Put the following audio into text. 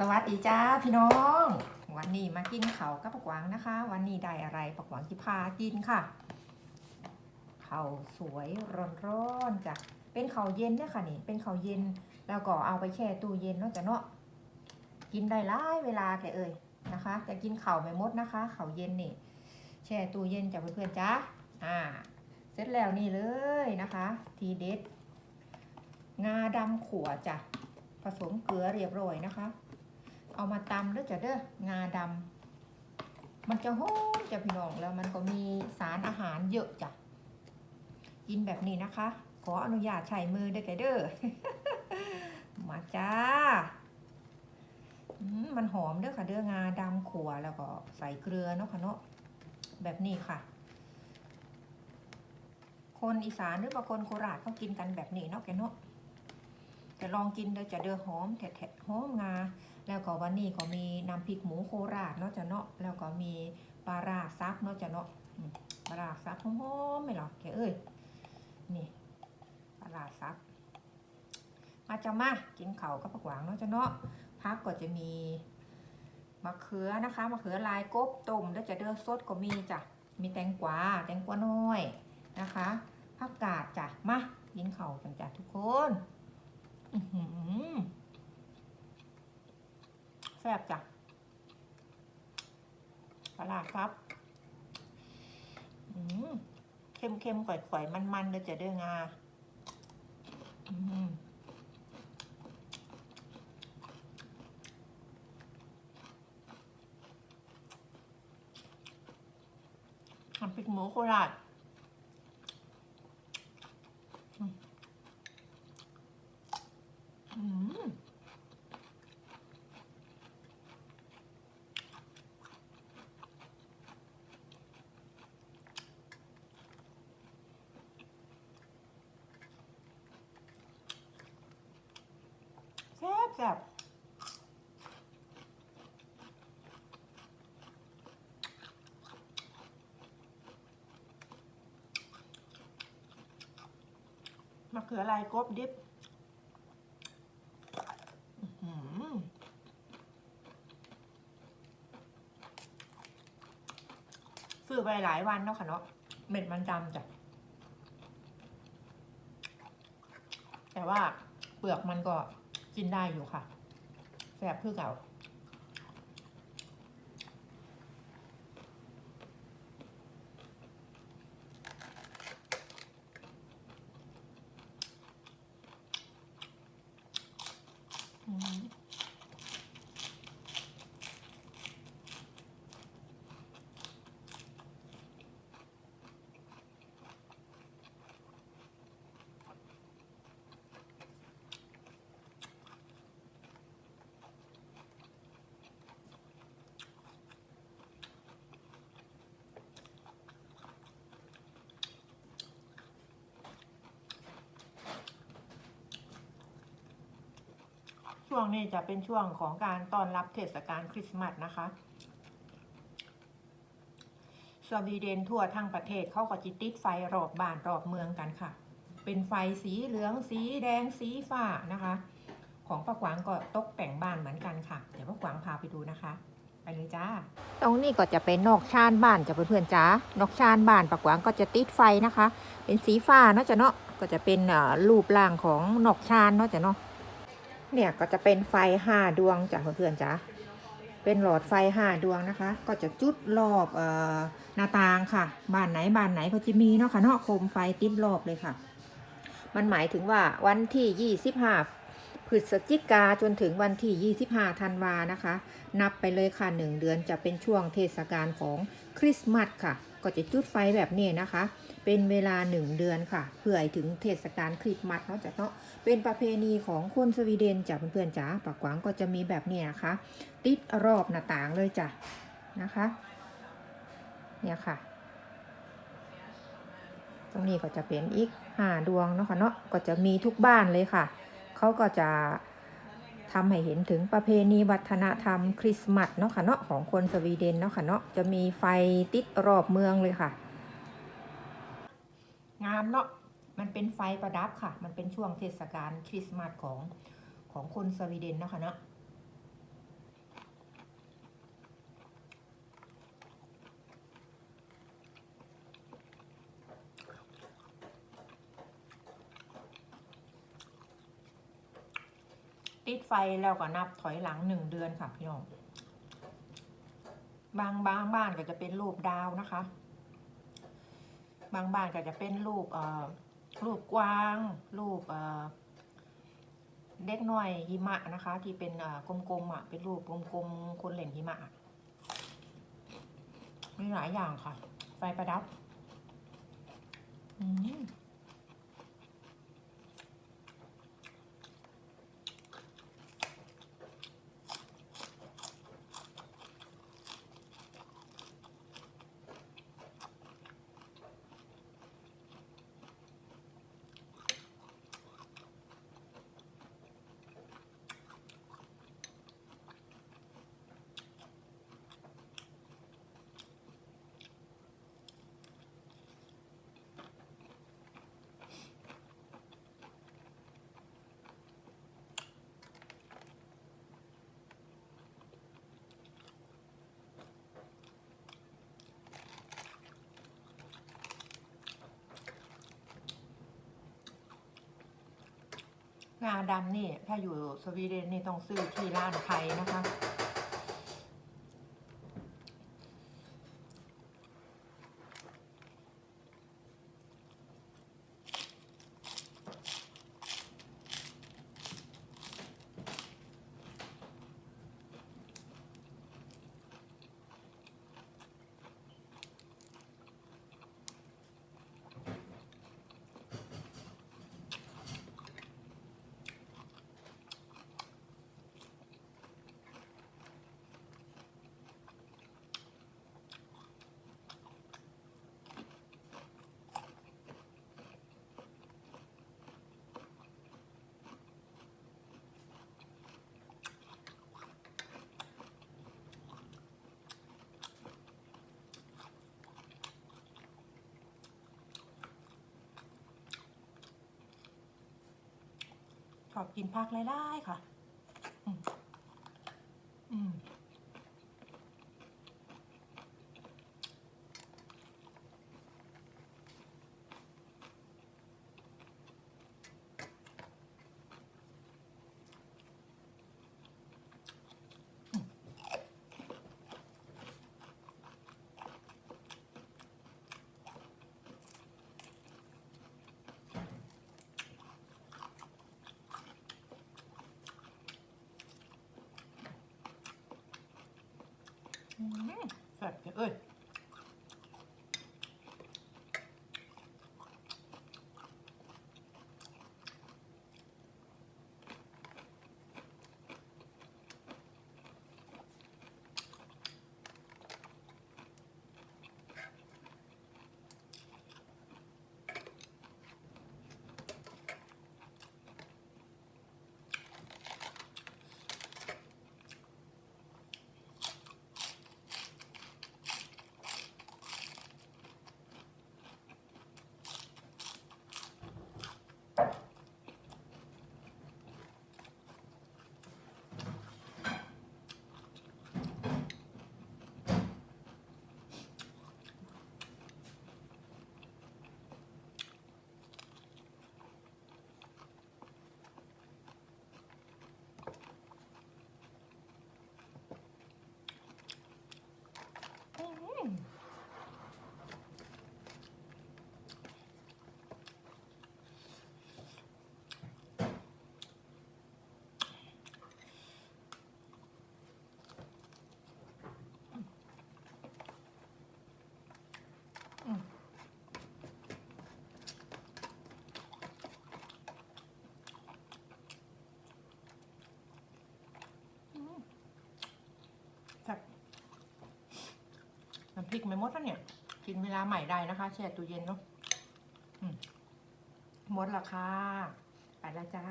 สวัสดีจ้าพี่น้อง วันนี้มากินเขากับปักหวังนะคะ วันนี้ได้อะไรปักหวังที่พากินค่ะเขาสวยร้อนๆจ้ะเป็นเขาเย็นเนี่ยค่ะนี่เป็นเขาเย็นแล้วก็เอาไปแช่ตู้เย็นนาะจ้ะเนาะกินได้หลายเวลาแกเอ่ยนะคะจะกินเข่าไม่หมดนะคะเขาเย็นนี่ แช่ตู้เย็นจ้ะเพื่อนๆจ้าอ่า เสร็จแล้วนี่เลยนะคะ ทีเด็ดงาดำขัวจ้ะผสมเกลือเรียบร้อยนะคะ เอามาตำแล้วจะเด้องาดำมันจะหอมจะพี่น้องแล้วมันก็มีสารอาหารเยอะจ้ะกินแบบนี้นะคะ ขออนุญาตใช้มือได้แกเด้อมาจ้ามันหอมเด้อค่ะเด้องาดำขัวแล้วก็ใส่เกลือเนาะค่ะเนาะแบบนี้ค่ะ คนอีสานหรือบางคนโคราชเขากินกันแบบนี้เนาะแกเนาะ จะลองกินเดี๋ยวจะเดือหอมแทะๆหอมงา แล้วก็วันนี้ก็มีน้ำพริกหมูโคราชเนาะจะเนาะแล้วก็มีปลาราซับเนาะจะเนาะปลาราซับหอมๆไหมหรอกแกเอ้ยนี่ปลาราซับมาจะมากินเขากับผักหวางเนาะจะเนาะพักก็จะมีมะเขือนะคะมะเขือลายกบต้มแล้วจะเดือสดก็มีจ้ะมีแตงกวาแตงกวาน้อยนะคะผักกาดจ้ะมากินเข่ากันจ้ะทุกคน แซ่บจ้ะปลาครับเค็มเค็มๆก่อยก่อยมันๆเลยจะเด้องาอืมน้ำพริกหมูโคราชอืมอืม แซ่บมะเขือลายกบดิบซื้อไปหลายวันเนาะค่ะเนาะเม็ดมันดำจ้ะแต่ว่าเปลือกมันก็ กินได้อยู่ค่ะแสบเพื่อเก่า วงนี้จะเป็นช่วงของการต้อนรับเทศกาลคริสต์มาสนะคะ สวีเดนทั่วทั้งประเทศเขาก็จิติดไฟรอบบ้านรอบเมืองกันค่ะ เป็นไฟสีเหลืองสีแดงสีฟ้านะคะ ของป้ากวางก็ตกแต่งบ้านเหมือนกันค่ะ เดี๋ยวป้ากวางพาไปดูนะคะ ไปเลยจ้า ตรงนี้ก็จะเป็นนอกชานบ้านจ้ะเพื่อนๆจ้านอกชานบ้านป้ากวางก็จะติดไฟนะคะ เป็นสีฟ้าเนาะจ้ะเนาะก็จะเป็นรูปร่างของนอกชานเนาะจ้ะเนาะ เนี่ยก็จะเป็นไฟห้าดวงจ้ะเพื่อนๆจ้ะเป็นหลอดไฟห้าดวงนะคะ ก็จะจุดรอบเอ่อหน้าต่างค่ะบ้านไหนบ้านไหนก็จะมีเนาะค่ะเนาะโคมไฟติดรอบเลยค่ะ มันหมายถึงว่าวันที่25พฤศจิกาจนถึงวันที่ 25 ธันวานะคะ นับไปเลยค่ะ 1 เดือนจะเป็นช่วงเทศกาลของคริสต์มาสค่ะ ก็จะจุดไฟแบบนี้นะคะ เป็นเวลา 1 เดือนค่ะ เพื่อถึงเทศกาลคริสต์มาสเนาะจะเนาะ เป็นประเพณีของคนสวีเดนจ้ะเพื่อนๆจ๋าปากกวางก็จะมีแบบนี้นะคะ ติดรอบหน้าต่างเลยจ้ะนะคะ เนี่ยค่ะ ตรงนี้ก็จะเป็นอีกห้าดวงเนาะค่ะเนาะก็จะมีทุกบ้านเลยค่ะ เขาก็จะทำให้เห็นถึงประเพณีวัฒนธรรมคริสต์มาสเนาะค่ะเนาะของคนสวีเดนเนาะค่ะเนาะจะมีไฟติดรอบเมืองเลยค่ะ งามเนาะ มันเป็นไฟประดับค่ะ มันเป็นช่วงเทศกาลคริสต์มาสของของคนสวีเดนนะคะเนาะติดไฟแล้วก็นับถอยหลังหนึ่งเดือนค่ะพี่น้อง บางบางบ้านก็จะเป็นรูปดาวนะคะ บางบ้านก็จะเป็นรูปเอ่อ รูปกวาง รูปเด็กน้อยหิมะนะคะ ที่เป็นกลมๆอะเป็นรูปกลมๆคนเล่นหิมะอะมีหลายอย่างค่ะ ไฟประดับ อืม งาดำนี่ ถ้าอยู่สวีเดนนี่ต้องซื้อที่ร้านไทยนะคะ ขอบกินผักหลายๆค่ะ อืมอืม อื มแซ่บจังเอ้ย อืม ครับน้ำ พริกไม่หมดแล้วเนี่ย กินเวลาใหม่ได้นะคะ แช่ตู้เย็นเนาะมหมดและค่ะไปละจ้า